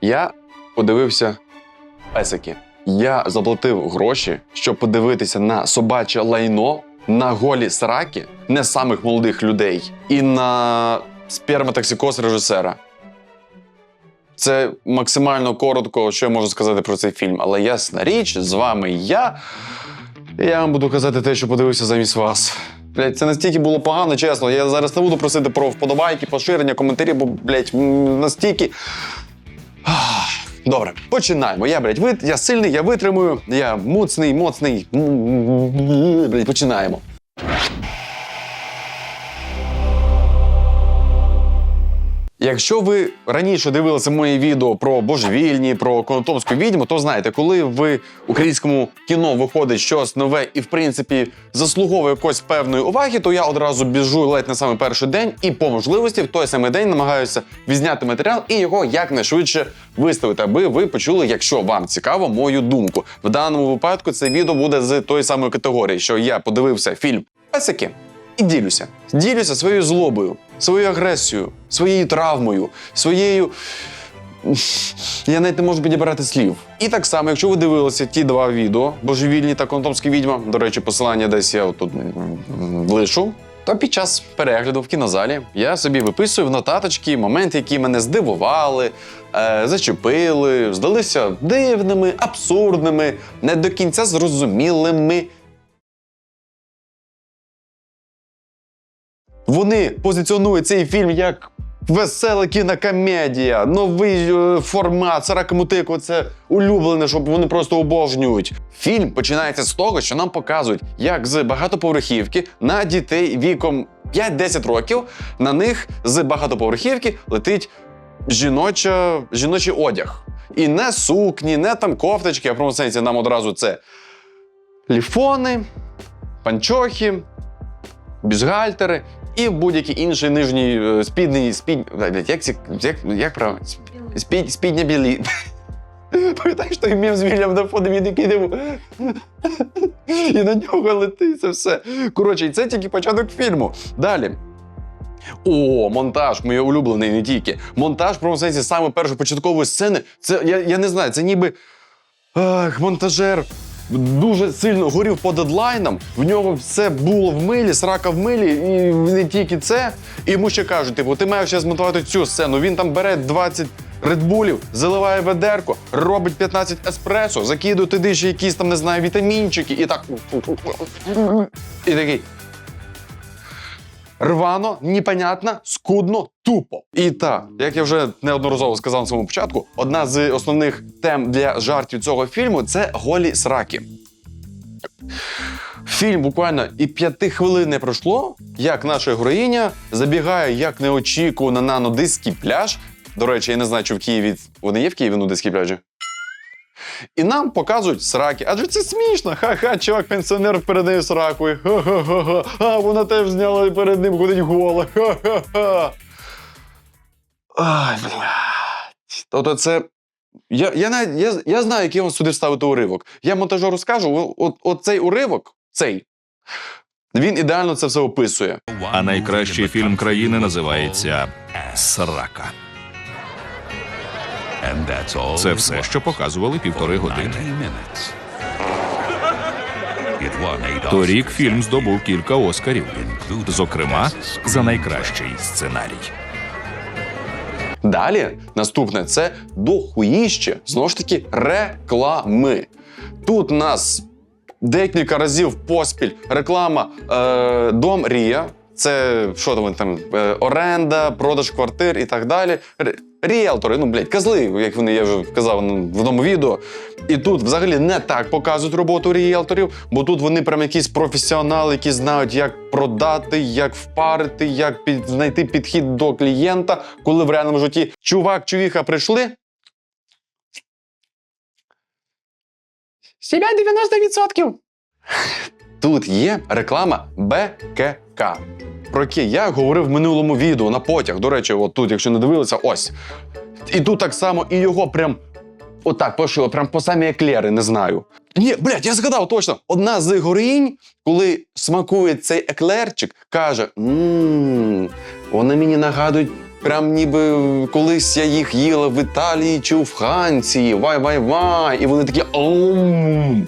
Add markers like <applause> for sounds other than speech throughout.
Я подивився песики. Я заплатив гроші, щоб подивитися на собаче лайно, на голі сраки не самих молодих людей і на сперматоксикоз режисера. Це максимально коротко, що я можу сказати про цей фільм. Але ясна річ, з вами я. Я вам буду казати те, що подивився замість вас. Блять, це настільки було погано, чесно. Я зараз не буду просити про вподобайки, поширення, коментарі, бо, блять, настільки. Добре, починаємо. Я, блядь, вит... я сильний, я витримую, я муцний, моцний. Блядь, починаємо. Якщо ви раніше дивилися мої відео про божевільні, про конотопську відьму, то знаєте, коли в українському кіно виходить щось нове і в принципі заслуговує якоїсь певної уваги, то я одразу біжу ледь на самий перший день і по можливості в той самий день намагаюся відзняти матеріал і його якнайшвидше виставити, аби ви почули, якщо вам цікаво, мою думку. В даному випадку це відео буде з тої самої категорії, що я подивився фільм Песики і ділюся. Ділюся своєю злобою, своєю агресією, своєю травмою, своєю. Я навіть не можу підібрати слів. І так само, якщо ви дивилися ті два відео Божевільні та Контомська відьма, до речі, посилання десь я тут лишу. То під час перегляду в кінозалі я собі виписую в нотаточки моменти, які мене здивували, е, зачепили, здалися дивними, абсурдними, не до кінця зрозумілими. Вони позиціонують цей фільм як весела кінокомедія, новий е, формат, саракамутику це улюблене, щоб вони просто обожнюють. Фільм починається з того, що нам показують, як з багатоповерхівки на дітей віком 5-10 років на них з багатоповерхівки летить жіноча, жіночий одяг. І не сукні, не там кофточки, а в прямому сенсі нам одразу це ліфони, панчохи, бюстгальтери і будь-який інший нижній е, спідний спід... Як, як, як правильно? Спід, спідня білі. Пам'ятаєш той мем з Вільям Дафоном, він який диву. І на нього летить це все. Коротше, і це тільки початок фільму. Далі. О, монтаж, мій улюблений не тільки. Монтаж, в сенсі, саме першої початкової сцени. Це я, я не знаю, це ніби. Ах, монтажер дуже сильно горів по дедлайнам. В нього все було в милі, срака в милі, і не тільки це. І йому ще кажуть, типу, ти маєш ще змонтувати цю сцену. Він там бере 20 редбулів, заливає ведерко, робить 15 еспресо, закидує туди ще якісь там, не знаю, вітамінчики, і так. І такий. Рвано, непонятно, скудно, тупо. І так, як я вже неодноразово сказав на самому початку, одна з основних тем для жартів цього фільму це голі сраки. Фільм буквально і п'яти хвилин не пройшло, як наша героїня забігає як неочікувано на нудистський пляж. До речі, я не знаю, чи в Києві вони є в Києві нудистські пляжі. І нам показують сраки. Адже це смішно. Ха-ха, чувак, пенсіонер перед нею сракою. Ха-ха-ха. А вона теж зняла і перед ним ходить гола. Ха-ха-ха. Ай, блядь. Тобто це. Я, я, навіть, я, я знаю, який вам сюди вставити уривок. Я монтажеру скажу, от, от цей уривок, цей, він ідеально це все описує. А найкращий фільм країни називається Срака. Це все, що показували півтори години. Торік фільм здобув кілька оскарів, зокрема за найкращий сценарій. Далі наступне це дохуїще, знову ж таки, реклами. Тут нас декілька разів поспіль реклама е, Дом Рія. Це що там, там е, оренда, продаж квартир і так далі. Ріелтори, ну блядь, козли, як вони я вже казав ну, в одному відео. І тут взагалі не так показують роботу ріелторів, бо тут вони прям якісь професіонали, які знають, як продати, як впарити, як під, знайти підхід до клієнта, коли в реальному житті чувак, чувіха прийшли. Себе 90%. Тут є реклама БКК, про яке я говорив в минулому відео на потяг. До речі, от тут, якщо не дивилися, ось. І тут так само, і його прям отак пошило, прям по самі еклери, не знаю. Ні, блядь, я згадав точно. Одна з героїнь, коли смакує цей еклерчик, каже: мм, вони мені нагадують Прям ніби колись я їх їла в Італії чи у Франції. Вай-вай-вай. І вони такі аум.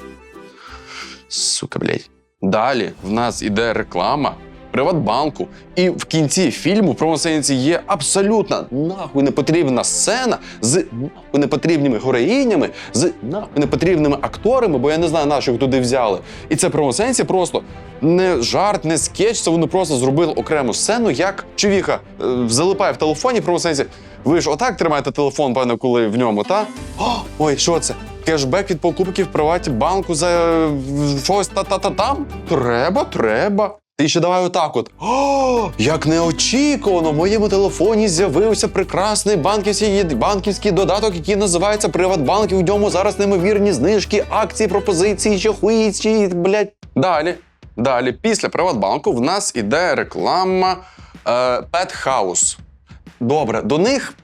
Сука, блядь. Далі в нас іде реклама Приватбанку. І в кінці фільму в прямому сенсі є абсолютно нахуй непотрібна сцена з нахуй непотрібними героїнями, з нахуй непотрібними акторами, бо я не знаю, на що їх туди взяли. І це прямому просто не жарт, не скетч. Це вони просто зробили окрему сцену, як чувіха е, залипає в телефоні, в прямому сенсі. Ви ж отак тримаєте телефон, певно, коли в ньому, та? О, ой, що це? Кешбек від покупки в приваті банку за е, щось та-та-та-там? Треба, треба. Ти ще давай отак от. О, як неочікувано, в моєму телефоні з'явився прекрасний банківський, банківський додаток, який називається Приватбанк. І в ньому зараз неймовірні знижки, акції, пропозиції, що хуїці, блядь. Далі. Далі, після Приватбанку в нас іде реклама House. Добре, до них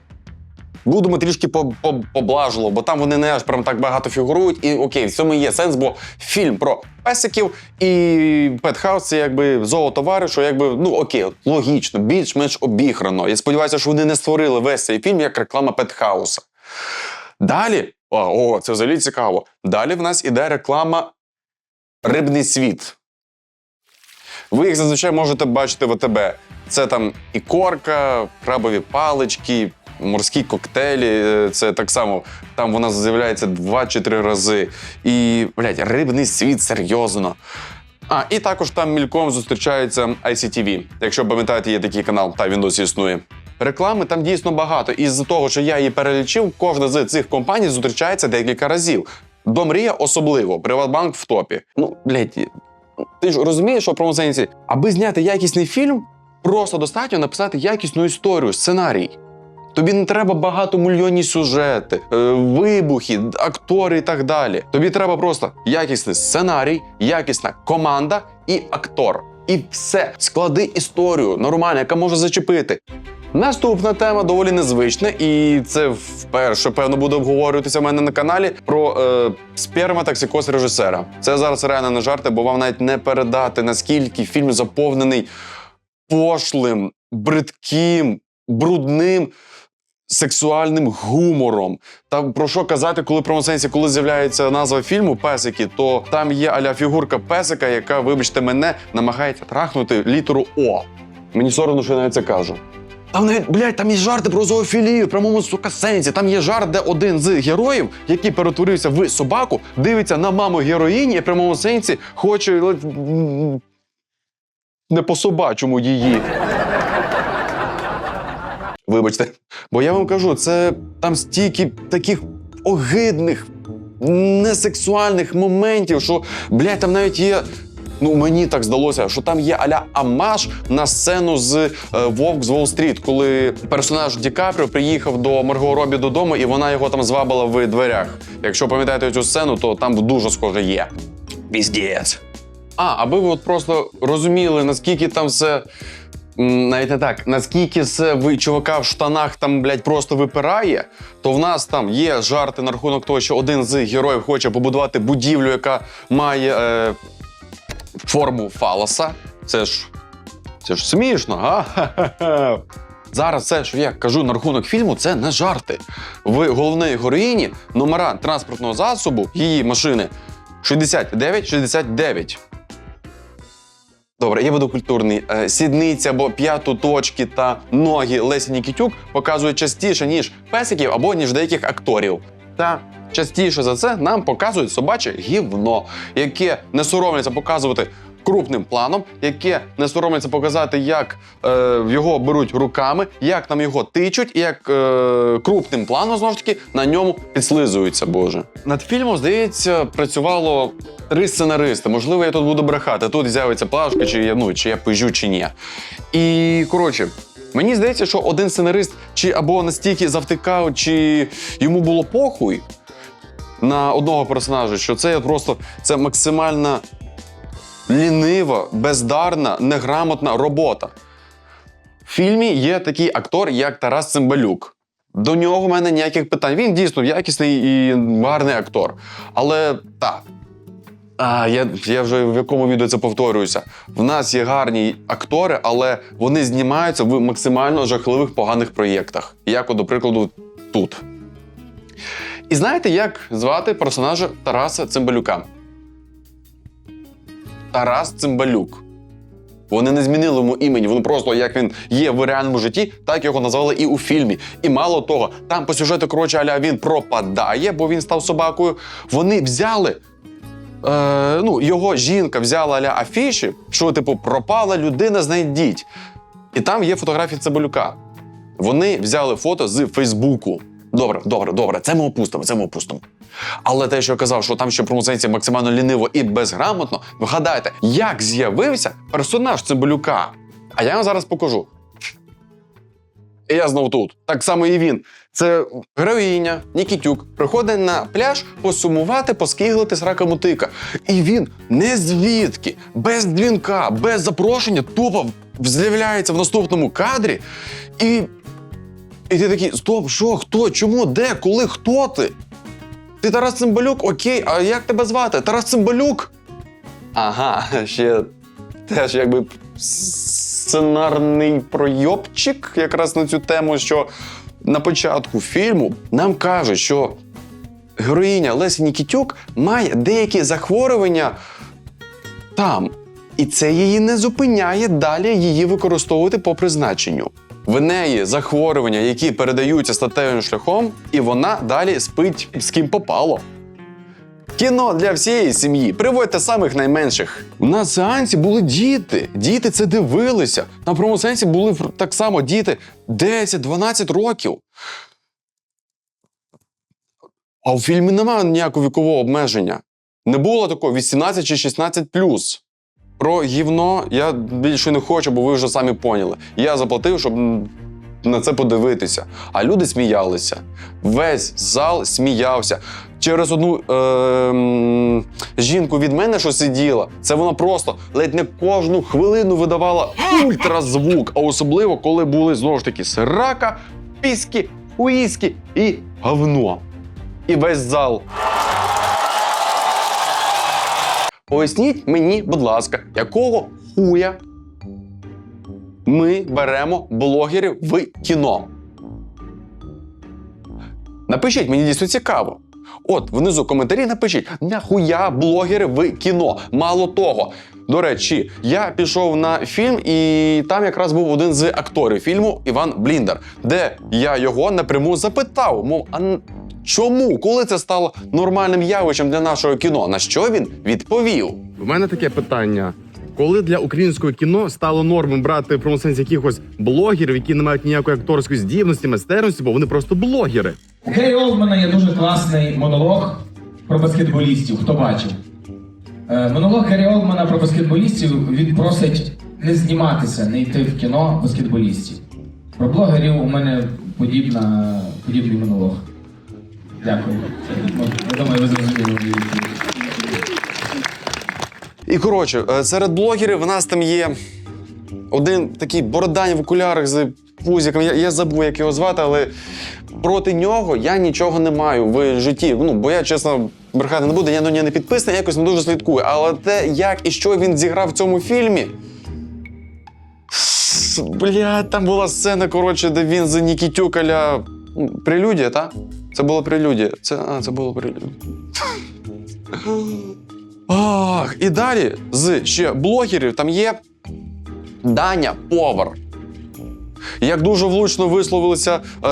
будемо трішки по- по- поблажливо, бо там вони не аж прям так багато фігурують. І окей, в цьому є сенс, бо фільм про песиків і Петхаус це якби зоотовари, що якби ну окей, логічно, більш-менш обіграно. Я сподіваюся, що вони не створили весь цей фільм як реклама Петхауса. Далі, о, о, це взагалі цікаво. Далі в нас іде реклама Рибний світ. Ви їх зазвичай можете бачити в АТБ. Це там і корка, крабові палички, морські коктейлі. Е, Це так само там вона з'являється два чи три рази. І, блядь, рибний світ серйозно. А, і також там мільком зустрічається ICTV. Якщо пам'ятаєте, є такий канал, та він досі існує. Реклами там дійсно багато. І з-за того, що я її перелічив, кожна з цих компаній зустрічається декілька разів. До Мрія особливо, Приватбанк в топі. Ну, блядь, ти ж розумієш, що в аби зняти якісний фільм, просто достатньо написати якісну історію, сценарій. Тобі не треба багатомільйонні сюжети, е, вибухи, актори і так далі. Тобі треба просто якісний сценарій, якісна команда і актор. І все. Склади історію нормально, яка може зачепити. Наступна тема доволі незвична, і це вперше, певно, буде обговорюватися в мене на каналі про е, сперматоксикоз режисера. Це зараз реально не жарти, бо вам навіть не передати, наскільки фільм заповнений пошлим, бридким, брудним. Сексуальним гумором. Та про що казати, коли прямому сенсі, коли з'являється назва фільму Песики, то там є аля фігурка песика, яка, вибачте мене, намагається трахнути літеру О. Мені соромно, що я навіть це кажу. Там навіть, блядь, там є жарти про зоофілію, в прямому сука сенсі. Там є жарт, де один з героїв, який перетворився в собаку, дивиться на маму героїні і в прямому сенсі хоче не по собачому її. Вибачте, бо я вам кажу, це там стільки таких огидних, несексуальних моментів, що, блядь, там навіть є. Ну, мені так здалося, що там є аля амаш на сцену з е, Вовк з Уолл-стріт, коли персонаж Ді Капріо приїхав до Марго Робі додому, і вона його там звабила в дверях. Якщо пам'ятаєте цю сцену, то там дуже схоже є. Піздець. А, аби ви от просто розуміли, наскільки там все. Навіть не так, наскільки це ви чувака в штанах там, блядь, просто випирає, то в нас там є жарти на рахунок того, що один з героїв хоче побудувати будівлю, яка має е, форму фалоса. Це ж це ж смішно, га? <laughs> Зараз все, що я кажу на рахунок фільму, це не жарти. В головної героїні номера транспортного засобу її машини 69-69. Добре, я буду культурний. Е, Сідниця або п'ятоточки та ноги Лесі Нікітюк показують частіше, ніж песиків або ніж деяких акторів. Та частіше за це нам показують собаче гівно, яке не соромляться показувати крупним планом, яке не соромляться показати, як е, його беруть руками, як там його тичуть, і як е, крупним планом знову ж таки на ньому підслизуються. Боже. Над фільмом, здається, працювало три сценаристи. Можливо, я тут буду брехати. Тут з'явиться плашка, чи я ну чи я пижу, чи ні. І коротше. Мені здається, що один сценарист чи або настільки завтикав, чи йому було похуй на одного персонажа, що це просто це максимальна лінива, бездарна, неграмотна робота. В фільмі є такий актор, як Тарас Цимбалюк. До нього в мене ніяких питань. Він дійсно якісний і гарний актор. Але так, А, я, я вже в якому відео це повторююся. В нас є гарні актори, але вони знімаються в максимально жахливих поганих проєктах. Як, до прикладу, тут. І знаєте, як звати персонажа Тараса Цимбалюка? Тарас Цимбалюк. Вони не змінили йому імені, вони просто як він є в реальному житті, так його назвали і у фільмі. І мало того, там по сюжету, коротше, аля він пропадає, бо він став собакою. Вони взяли. Е, ну, його жінка взяла аля афіші, що, типу, пропала людина, знайдіть. І там є фотографії Цибалюка. Вони взяли фото з Фейсбуку. Добре, добре, добре, це ми опустимо, це ми опустимо. Але те, що я казав, що там ще промоцейці максимально ліниво і безграмотно, вгадайте, як з'явився персонаж Цибалюка. А я вам зараз покажу. І я знову тут. Так само і він. Це героїня Нікітюк приходить на пляж посумувати, поскиглити з рака мутика. І він не звідки, без дзвінка, без запрошення, тупо з'являється в наступному кадрі. І, і ти такий: стоп, що, хто, чому, де, коли, хто ти? Ти Тарас Цимбалюк? Окей, а як тебе звати? Тарас Цимбалюк? Ага, ще теж якби сценарний пройобчик якраз на цю тему, що на початку фільму нам кажуть, що героїня Лесі Нікітюк має деякі захворювання там. І це її не зупиняє далі її використовувати по призначенню. В неї захворювання, які передаються статевим шляхом, і вона далі спить з ким попало. Кіно для всієї сім'ї. Приводьте самих найменших. На сеансі були діти. Діти це дивилися. На промосеансі були так само діти 10-12 років. А у фільмі немає ніякого вікового обмеження. Не було такого 18 чи 16 Про гівно я більше не хочу, бо ви вже самі поняли. Я заплатив, щоб на це подивитися. А люди сміялися. Весь зал сміявся. Через одну е, жінку від мене, що сиділа, це вона просто ледь не кожну хвилину видавала ультразвук. А особливо, коли були знову ж таки срака, піски, уїски і говно. І весь зал. Поясніть мені, будь ласка, якого хуя ми беремо блогерів в кіно? Напишіть, мені дійсно цікаво. От внизу коментарі напишіть, нахуя блогери в кіно. Мало того. До речі, я пішов на фільм, і там якраз був один з акторів фільму Іван Бліндер, де я його напряму запитав, мов, а чому, коли це стало нормальним явищем для нашого кіно? На що він відповів? В мене таке питання. Коли для українського кіно стало нормою брати промоценз якихось блогерів, які не мають ніякої акторської здібності, майстерності, бо вони просто блогери. У Гері Олдмана є дуже класний монолог про баскетболістів. Хто бачив? Е, монолог Гері Олдмана про баскетболістів він просить не зніматися, не йти в кіно баскетболістів. Про блогерів у мене подібна, подібний монолог. Дякую. Я думаю, ви зрозуміли. І коротше, е, серед блогерів в нас там є один такий бородань в окулярах з пузиком. Я, я забув, як його звати, але проти нього я нічого не маю в житті. Ну, бо я, чесно, брехати не буду, я на нього не підписаний, якось не дуже слідкую. Але те, як і що він зіграв в цьому фільмі. Бля, там була сцена, коротше, де він за Нікітюк аля... ну, Прелюдія, так? Це було прелюдія. Це, а, це було прелюдія. Ах, і далі з ще блогерів там є Даня Повар. Як дуже влучно висловилася е,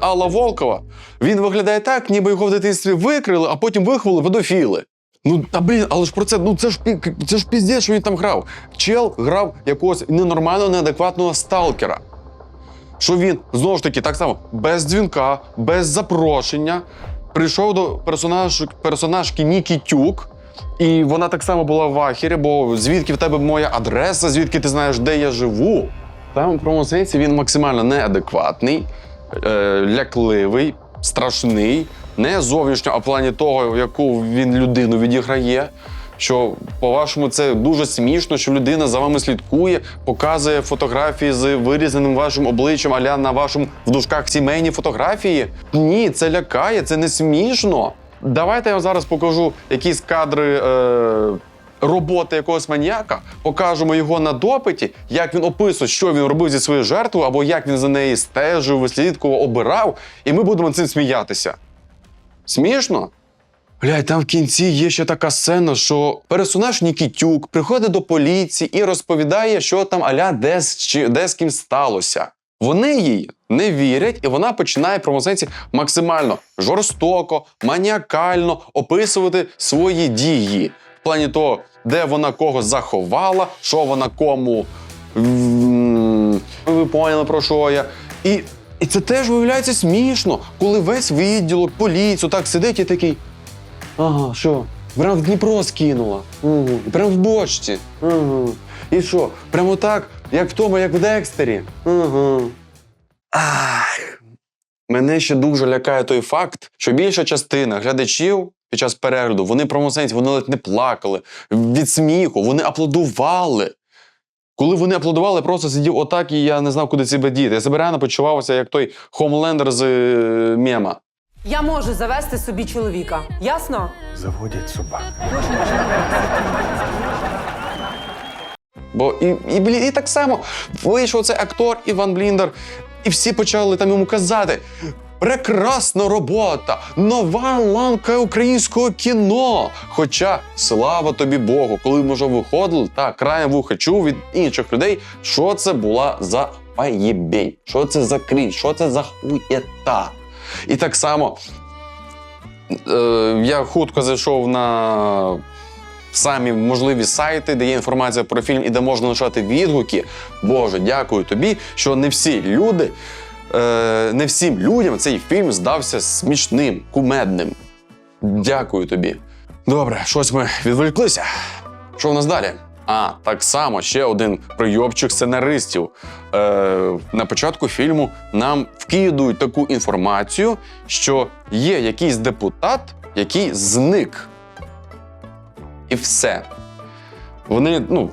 Алла Волкова, він виглядає так, ніби його в дитинстві викрили, а потім виховали педофіли. Ну та блін, але ж про це, ну це ж це ж піздець, що він там грав. Чел грав якогось ненормального, неадекватного сталкера. Що він знову ж таки так само без дзвінка, без запрошення прийшов до персонаж, персонажки Нікі Тюк, і вона так само була в ахері, бо звідки в тебе моя адреса, звідки ти знаєш, де я живу. Там в прямому він максимально неадекватний, е, лякливий, страшний, не зовнішньо, а в плані того, яку він людину відіграє. Що, по-вашому, це дуже смішно, що людина за вами слідкує, показує фотографії з вирізаним вашим обличчям, аля на вашому в дужках сімейні фотографії. Ні, це лякає, це не смішно. Давайте я вам зараз покажу якісь кадри е, роботи якогось маніяка, покажемо його на допиті, як він описує, що він робив зі своєю жертвою, або як він за неї стежив, вислідкував, обирав, і ми будемо цим сміятися. Смішно? Блядь, там в кінці є ще така сцена, що персонаж Нікітюк приходить до поліції і розповідає, що там аля де з, чи- де з ким сталося. Вони їй не вірять, і вона починає в максимально жорстоко, маніакально описувати свої дії. В плані того, де вона когось заховала, що вона кому. Ви поняли, про що я. І, і це теж виявляється смішно, коли весь відділок, поліцію так сидить і такий. Ага, що? Прям в Дніпро скинула. Угу. Прям в бочці. Угу. І що? Прямо так, як в тому, як в Декстері. Угу. Ах. Мене ще дуже лякає той факт, що більша частина глядачів під час перегляду, вони промосенці, вони ледь не плакали від сміху, вони аплодували. Коли вони аплодували, просто сидів отак, і я не знав, куди себе діти. Я себе реально почувався, як той хомлендер з е, мема. Я можу завести собі чоловіка. Ясно? Заводять собак. Бо і, і, блін, і так само вийшов цей актор Іван Бліндер, і всі почали там йому казати. Прекрасна робота, нова ланка українського кіно. Хоча, слава тобі Богу, коли ми вже виходили, та краєм вуха чув від інших людей, що це була за поєбень, що це за крінь, що це за хуєта. І так само е, я хутко зайшов на самі можливі сайти, де є інформація про фільм і де можна лишати відгуки. Боже, дякую тобі, що не всі люди, е, не всім людям цей фільм здався смішним, кумедним. Дякую тобі. Добре, щось ми відволіклися. Що в нас далі? А, так само ще один прийобчик сценаристів. Е, на початку фільму нам вкидують таку інформацію, що є якийсь депутат, який зник. І все. Вони, ну.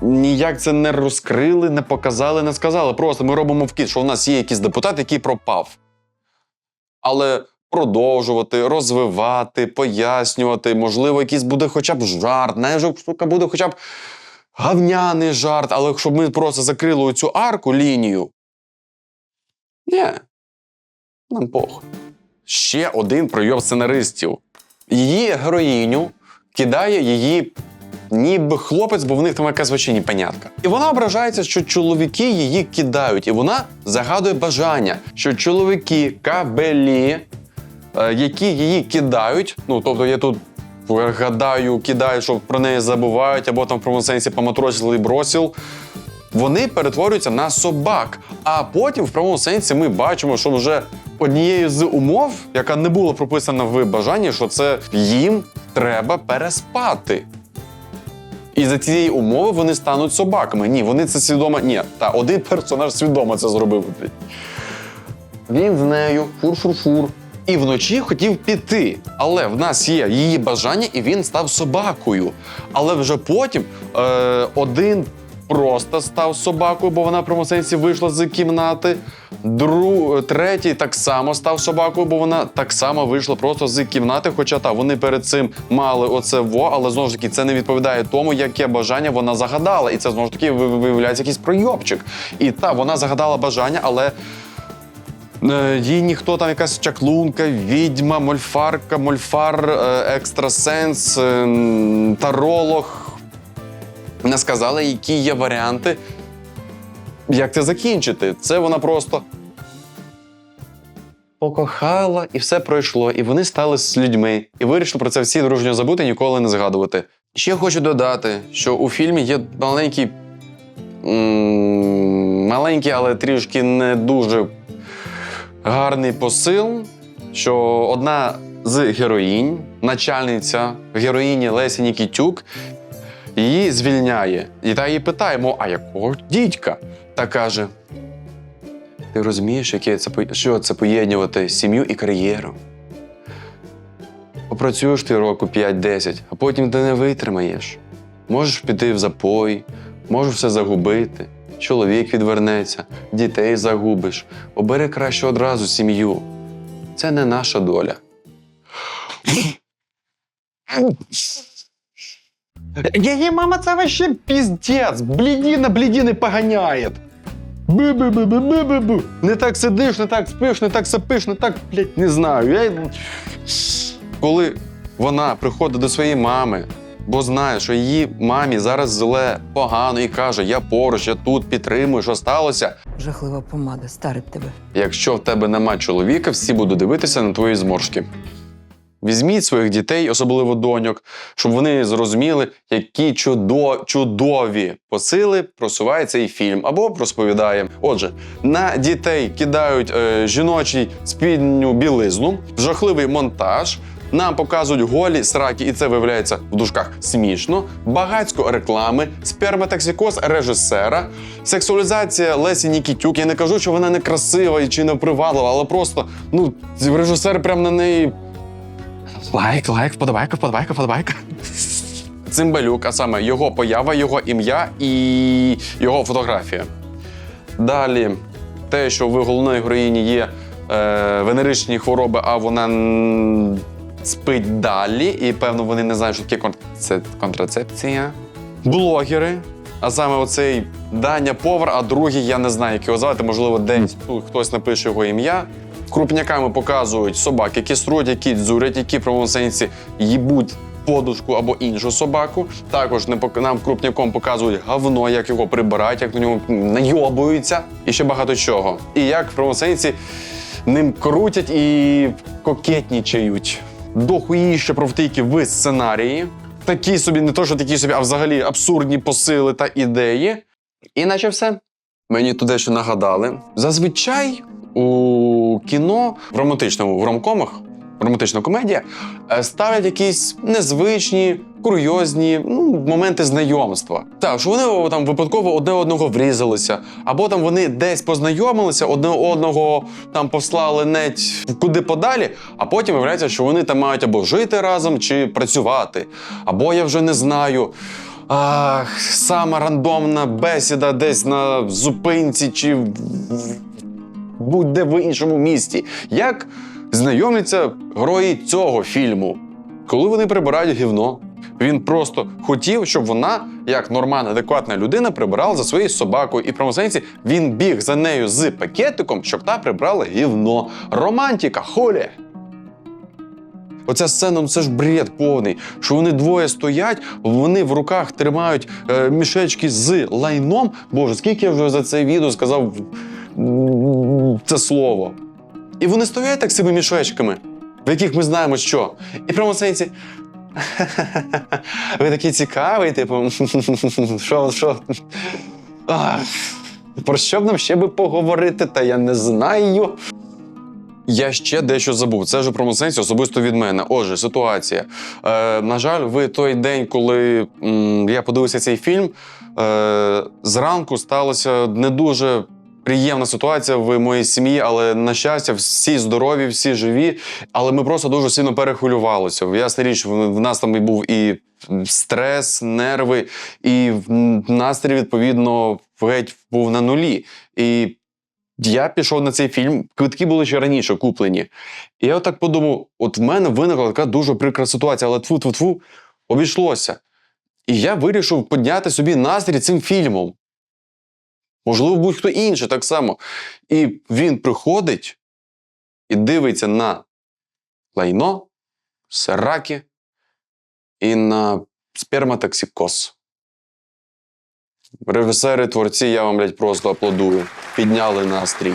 Ніяк це не розкрили, не показали, не сказали. Просто ми робимо вкид, що у нас є якийсь депутат, який пропав. Але продовжувати, розвивати, пояснювати, можливо, якийсь буде хоча б жарт, навіть штука буде хоча б гавняний жарт, але щоб ми просто закрили оцю арку лінію. Ні. Нам похуй. Ще один прийом сценаристів. Її героїню кидає її. Ніби хлопець, бо в них там якась вообще непонятка. І вона ображається, що чоловіки її кидають, і вона загадує бажання, що чоловіки кабелі, які її кидають, ну тобто я тут гадаю, кидають, що про неї забувають, або там в прямому сенсі поматросили і бросив. Вони перетворюються на собак. А потім, в прямому сенсі, ми бачимо, що вже однією з умов, яка не була прописана в бажанні, що це їм треба переспати. І за цієї умови вони стануть собаками. Ні, вони це свідомо. Ні, та один персонаж свідомо це зробив. Він з нею фур-фур-фур. І вночі хотів піти. Але в нас є її бажання, і він став собакою. Але вже потім е, один просто став собакою, бо вона в прямому сенсі вийшла з кімнати. Дру... Третій так само став собакою, бо вона так само вийшла просто з кімнати. Хоча та вони перед цим мали оце во, але знову ж таки це не відповідає тому, яке бажання вона загадала. І це знову ж таки ви- ви- виявляється якийсь пройобчик. І та вона загадала бажання, але. Е, Їй ніхто там якась чаклунка, відьма, мольфарка, мольфар, е, екстрасенс, е, таролог. Не сказали, які є варіанти, як це закінчити. Це вона просто покохала і все пройшло. І вони стали з людьми. І вирішили про це всі дружньо забути, ніколи не згадувати. Ще хочу додати, що у фільмі є маленький. Маленький, але трішки не дуже гарний посил, що одна з героїнь, начальниця героїні Лесі Нікітюк, її звільняє. І та її питає, мов, а якого дідька? Та каже: Ти розумієш, яке це що це поєднувати сім'ю і кар'єру? Попрацюєш ти року 5-10, а потім ти не витримаєш. Можеш піти в запой, можеш все загубити. Чоловік відвернеться, дітей загубиш. Обери краще одразу сім'ю. Це не наша доля. Її мама це вообще піздець. Блідіна блідіни поганяє. Бу-бу-бу-бу-бу-бу. Не так сидиш, не так спиш, не так сапиш, не так, блядь, не знаю. Я... Коли вона приходить до своєї мами, бо знає, що її мамі зараз зле, погано, і каже: Я поруч, я тут підтримую, що сталося. Жахлива помада старить тебе. Якщо в тебе нема чоловіка, всі будуть дивитися на твої зморшки. Візьміть своїх дітей, особливо доньок, щоб вони зрозуміли, які чудо, чудові посили просуває цей фільм або розповідає. Отже, на дітей кидають е, жіночий спідню білизну, жахливий монтаж. Нам показують голі сраки, і це виявляється в дужках смішно. Багацько реклами, сперматоксикоз режисера, сексуалізація Лесі Нікітюк. Я не кажу, що вона не красива і чи не приваблива, але просто ну режисер прям на неї Лайк, лайк, вподобайка, вподобайка, вподобайка. Цимбалюк, а саме його поява, його ім'я і його фотографія. Далі, те, що в головної героїні є е, венеричні хвороби, а вона спить далі, і певно вони не знають, що таке кон- контрацепція. Блогери. А саме оцей Даня Повар, а другий я не знаю, як його звати, можливо, десь ну, хтось напише його ім'я. Крупняками показують собак, які струть, які дзурять, які в правому сенсі їбуть подушку або іншу собаку. Також нам крупняком показують говно, як його прибирають, як на нього найобуються і ще багато чого. І як в правому сенсі ним крутять і кокетнічають. Дохуїще провтики в сценарії. Такі собі, не то, що такі собі, а взагалі абсурдні посили та ідеї. І наче все. Мені туди ще нагадали. Зазвичай у кіно в романтичному в ромкомах, романтична комедія, е, ставлять якісь незвичні, курйозні ну, моменти знайомства. Так, що вони там випадково одне одного врізалися, або там вони десь познайомилися, одне одного там послали неть куди подалі, а потім виявляється, що вони там мають або жити разом чи працювати, або я вже не знаю. Ах, сама рандомна бесіда десь на зупинці чи в- будь-де в іншому місті. Як знайомляться герої цього фільму, коли вони прибирають гівно. Він просто хотів, щоб вона, як нормальна, адекватна людина, прибирала за своєю собакою. І в прямому сенсі він біг за нею з пакетиком, щоб та прибрала гівно. Романтика, холі. Оця сцена, ну це ж бред повний. Що вони двоє стоять, вони в руках тримають е, мішечки з лайном. Боже, скільки я вже за це відео сказав це слово. І вони стоять так цими мішечками, в яких ми знаємо, що. І в прямому сенсі. Ви такий цікавий, типу, <laughs> що, що? Ах, Про що б нам ще би поговорити, та я не знаю. Я ще дещо забув. Це у сенсі особисто від мене. Отже, ситуація. Е, на жаль, в той день, коли м, я подивився цей фільм, е, зранку сталося не дуже приємна ситуація в моїй сім'ї, але на щастя, всі здорові, всі живі. Але ми просто дуже сильно перехвилювалися. Ясна річ, в нас там і був і стрес, нерви, і настрій, відповідно, геть був на нулі. І я пішов на цей фільм, квитки були ще раніше куплені. І я отак подумав: от в мене виникла така дуже прикра ситуація, але тфу-тфу-тфу, обійшлося. І я вирішив підняти собі настрій цим фільмом. Можливо, будь-хто інший так само. І він приходить і дивиться на лайно, сараки і на сперматоксикоз. Режисери, творці, я вам, блядь, просто аплодую. Підняли настрій.